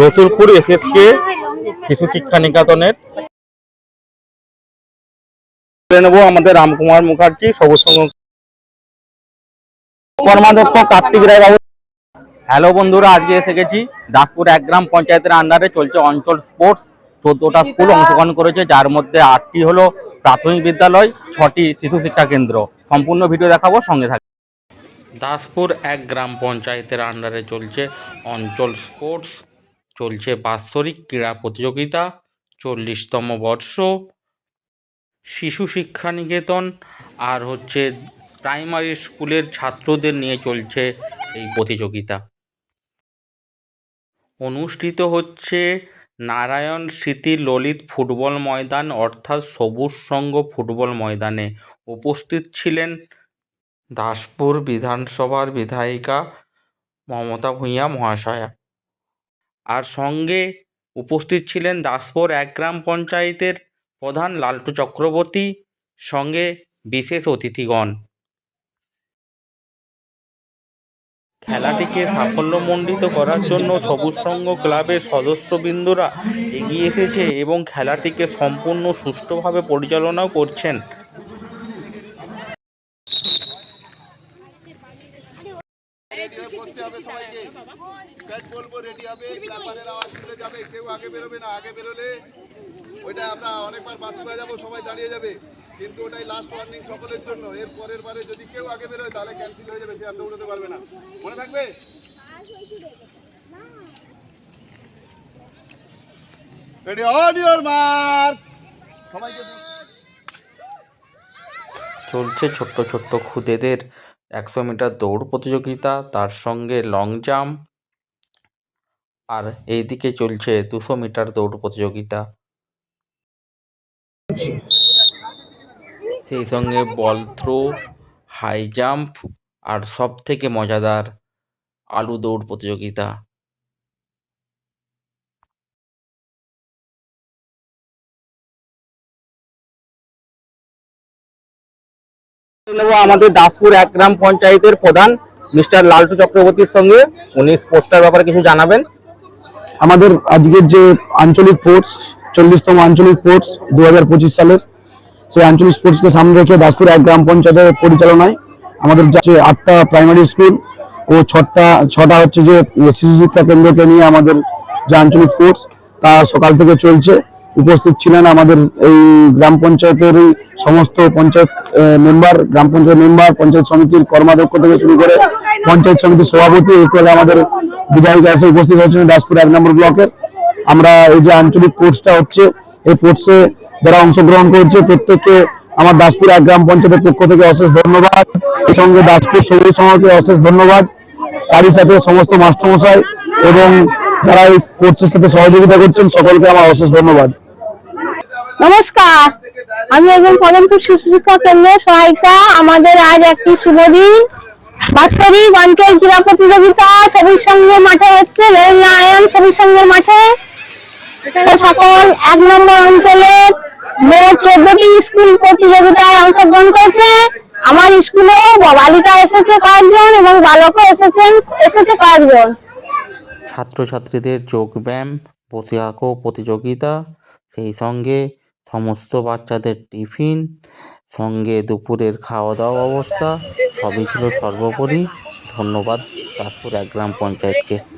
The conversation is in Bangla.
রসুলপুর এসএসকে শিশু শিক্ষা নিকেতনের। নেব আমাদের রামকুমার মুখার্জি সবুজ কর্মাধ্যক্ষ কার্তিক রায় বাবু। হ্যালো বন্ধুরা আজকে এসে গেছি দাসপুর এক গ্রাম পঞ্চায়েতের আন্ডারে চলছে অঞ্চল স্পোর্টস। চোদ্দটা স্কুল অংশগ্রহণ করেছে যার মধ্যে আটটি হলো প্রাথমিক বিদ্যালয় ছটি শিশু শিক্ষা কেন্দ্র। সম্পূর্ণ ভিডিও দেখাবো সঙ্গে থাকবে দাসপুর এক গ্রাম পঞ্চায়েতের আন্ডারে চলছে অঞ্চল স্পোর্টস চলছে বাৎসরিক ক্রীড়া প্রতিযোগিতা, চল্লিশতম বর্ষ, শিশু শিক্ষা নিকেতন, আর হচ্ছে প্রাইমারি স্কুলের ছাত্রদের নিয়ে চলছে এই প্রতিযোগিতা। অনুষ্ঠিত হচ্ছে নারায়ণ স্মৃতি ললিত ফুটবল ময়দান, অর্থাৎ সবুজ সংঘ ফুটবল ময়দানে। উপস্থিত ছিলেন দাসপুর বিধানসভার বিধায়িকা মমতা ভূঁইয়া মহাশয়া। আর সঙ্গে উপস্থিত ছিলেন দাসপুর এক গ্রাম পঞ্চায়েতের প্রধান লালটু চক্রবর্তী, সঙ্গে বিশেষ অতিথিগণ। খেলাটিকে সাফল্যমণ্ডিত করার জন্য সবুজ সংঘ ক্লাবের সদস্যবৃন্দরা এগিয়ে এসেছে এবং খেলাটিকে সম্পূর্ণ সুষ্ঠুভাবে পরিচালনাও করছেন। রেডি হয়ে বসতে হবে সবাইকে। সেট বলব রেডি হবে ক্লাপারের আওয়াজ শুনে যাবে কেউ আগে বেরোবে না আগে বেরোলে ওইটা আমরা অনেকবার বাস হয়ে যাব সবাই দাঁড়িয়ে যাবে। কিন্তু ওটাই লাস্ট ওয়ার্নিং সকলের জন্য। এর পরের বারে যদি কেউ আগে বেরোয় তাহলে ক্যান্সেল হয়ে যাবে সে আর দৌড়তে পারবে না। মনে থাকবে? রেডি অন ইওর মার্ক সবাইকে চলছে ছোট্ট ছোট্ট খুদেদের একশো মিটার দৌড় প্রতিযোগিতা, তার সঙ্গে লং জাম্প আর এইদিকে চলছে দুশো মিটার দৌড় প্রতিযোগিতা। সেই সঙ্গে বল থ্রো হাই জাম্প আর সব থেকে মজাদার আলু দৌড় প্রতিযোগিতা। আমাদের দাসপুর এক গ্রাম পঞ্চায়েতের প্রধান, মিস্টার লালটু চক্রবর্তীর সঙ্গে। উনি স্পোর্টসটার ব্যাপারে কিছু জানাবেন। আমাদের আজকের যে আঞ্চলিক স্পোর্টস চল্লিশতম আঞ্চলিক স্পোর্টস দু হাজার পঁচিশ সালের, সেই আঞ্চলিক স্পোর্টসকে সামনে রেখে দাসপুর এক গ্রাম পঞ্চায়েতের পরিচালনায় আমাদের যে আটটা প্রাইমারি স্কুল ও ছটা ছটা হচ্ছে যে শিশু শিক্ষা কেন্দ্রকে নিয়ে আমাদের যে আঞ্চলিক স্পোর্টস তা সকাল থেকে চলছে। উপস্থিত ছিলেন আমাদের এই গ্রাম পঞ্চায়েতের সমস্ত পঞ্চায়েত মেম্বার, গ্রাম পঞ্চায়েত মেম্বার, পঞ্চায়েত সমিতির কর্মাধ্যক্ষ থেকে শুরু করে পঞ্চায়েত সমিতির সভাপতি আগে আমাদের বিধায়িকা এসে উপস্থিত হয়েছেন দাসপুর এক নম্বর ব্লকের। আমরা এই যে আঞ্চলিক স্পোর্টসটা হচ্ছে, এই স্পোর্টসে যারা অংশগ্রহণ করছে, প্রত্যেককে আমার দাসপুর এক গ্রাম পঞ্চায়েতের পক্ষ থেকে অশেষ ধন্যবাদ। সেই সঙ্গে দাসপুর সবুজ সমাজকে অশেষ ধন্যবাদ। তারই সাথে সমস্ত মাস্টারমশাই এবং যারা এই স্পোর্টসের সাথে সহযোগিতা করছেন, সকলকে আমার অশেষ ধন্যবাদ। নমস্কার। আমি একজন পদমপুর শিক্ষা কেন্দ্রের সহায়িকা। আমাদের আজ একটি শুভ দিন বাৎসরিক অঞ্চল ক্রীড়া প্রতিযোগিতা সবুজ সঙ্গে মাঠে হচ্ছে নারায়ণ সবুজ সংঘের মাঠে। সকল এক নম্বর অঞ্চলের মোট চোদ্দটি স্কুল প্রতিযোগিতায় অংশগ্রহণ করেছে। আমার স্কুলে বালিকা এসেছে কয়েকজন এবং বালকও এসেছেন, এসেছে কয়েকজন। ছাত্রছাত্রীদের যোগব্যায়াম বসে আঁকো প্রতিযোগিতা, সেই সঙ্গে সমস্ত বাচ্চাদের টিফিন, সঙ্গে দুপুরের খাওয়া দাওয়া অবস্থা সবই ছিল সর্বোপরি। ধন্যবাদ দাসপুর এক গ্রাম পঞ্চায়েতকে।